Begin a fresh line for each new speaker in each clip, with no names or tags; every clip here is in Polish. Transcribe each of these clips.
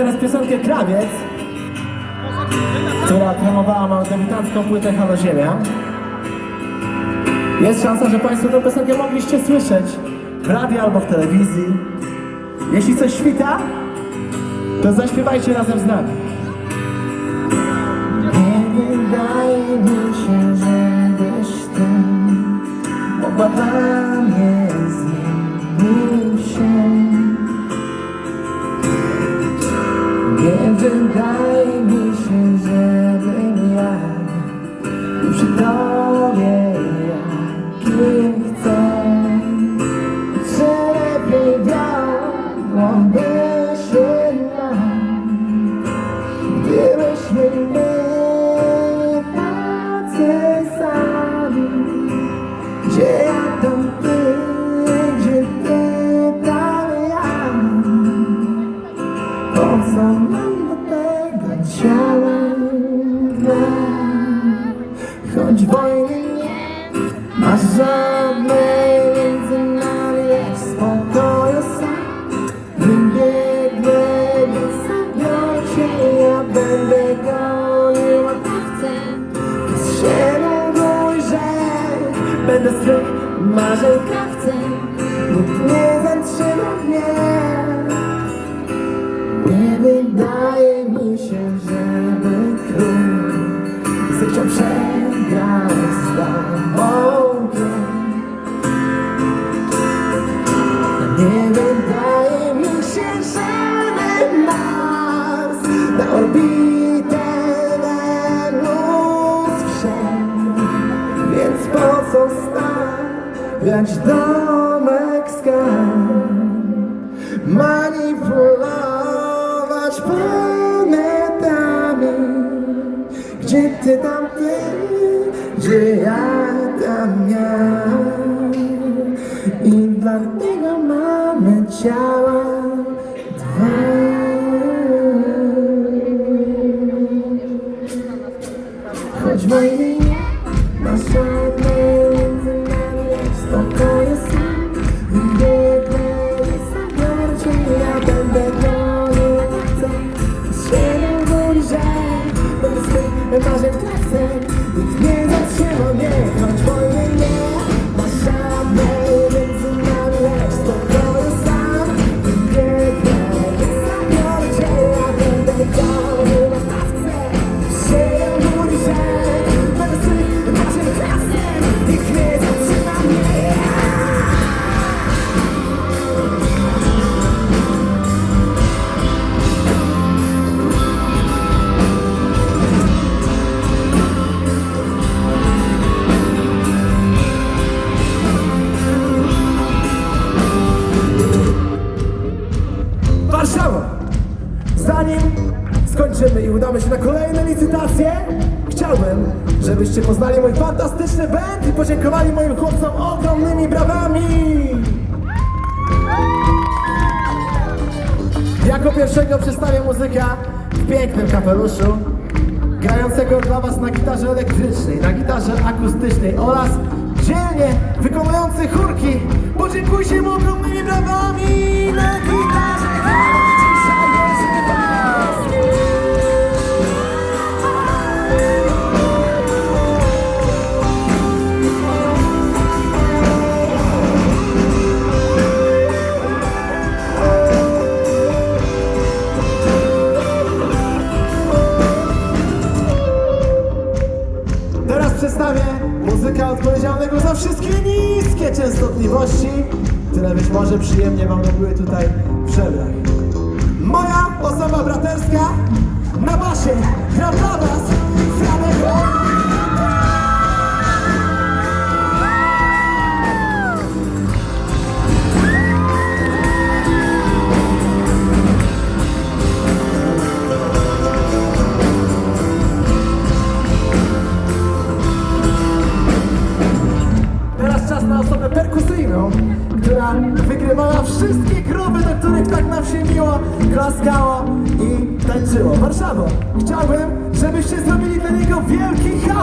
teraz piosenkę Krawiec, która promowała moją debiutancką płytę Halo Ziemia. Jest szansa, że Państwo tę piosenkę mogliście słyszeć w radiu albo w telewizji. Jeśli coś świta, to zaśpiewajcie razem z nami. 等待你。Choć wojny nie ma żadnej między nami jak spokoju sam. Wybiegnę, więc zabiorę cię, ja będę gonił łatawcę Z siedem dojrzeć, będę swych marzeń krawcem stawiać domek z kart? manipulować planetami. Gdzie ty tam ty, gdzie ja tam ja? I dlatego mamy ciała nami udamy się na kolejne licytacje, chciałbym, żebyście poznali mój fantastyczny band i podziękowali moim chłopcom ogromnymi brawami! Jako pierwszego przedstawię muzyka w pięknym kapeluszu, grającego dla was na gitarze elektrycznej, na gitarze akustycznej oraz dzielnie wykonujący chórki. Podziękujcie mu ogromnymi brawami przedstawię muzyka odpowiedzialnego za wszystkie niskie częstotliwości, które być może przyjemnie wam robiły tutaj żebrach. Moja osoba braterska na basie gra dla was czas na osobę perkusyjną, która wygrywała wszystkie krowy, do których tak nam się miło klaskało i tańczyło. Warszawo, chciałbym, żebyście zrobili dla niego wielki hałas.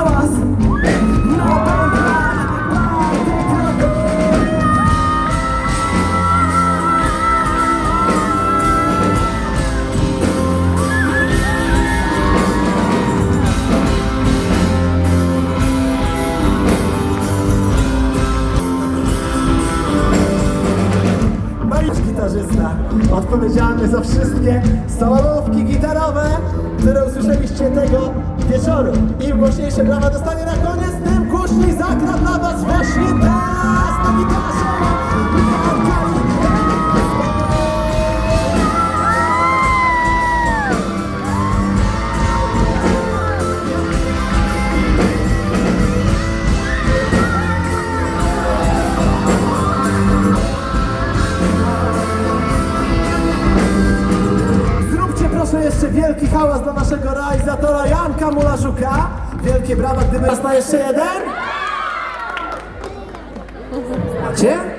Gitarzysta, odpowiedzialny za wszystkie solówki gitarowe, które usłyszeliście tego wieczoru. Im głośniejsze brawa dostanie na koniec, tym głośniej zagra dla was właśnie teraz wielki hałas dla naszego realizatora Janka Mularzuka. Wielkie brawa, gdyby raz na jeszcze jeden. Macie?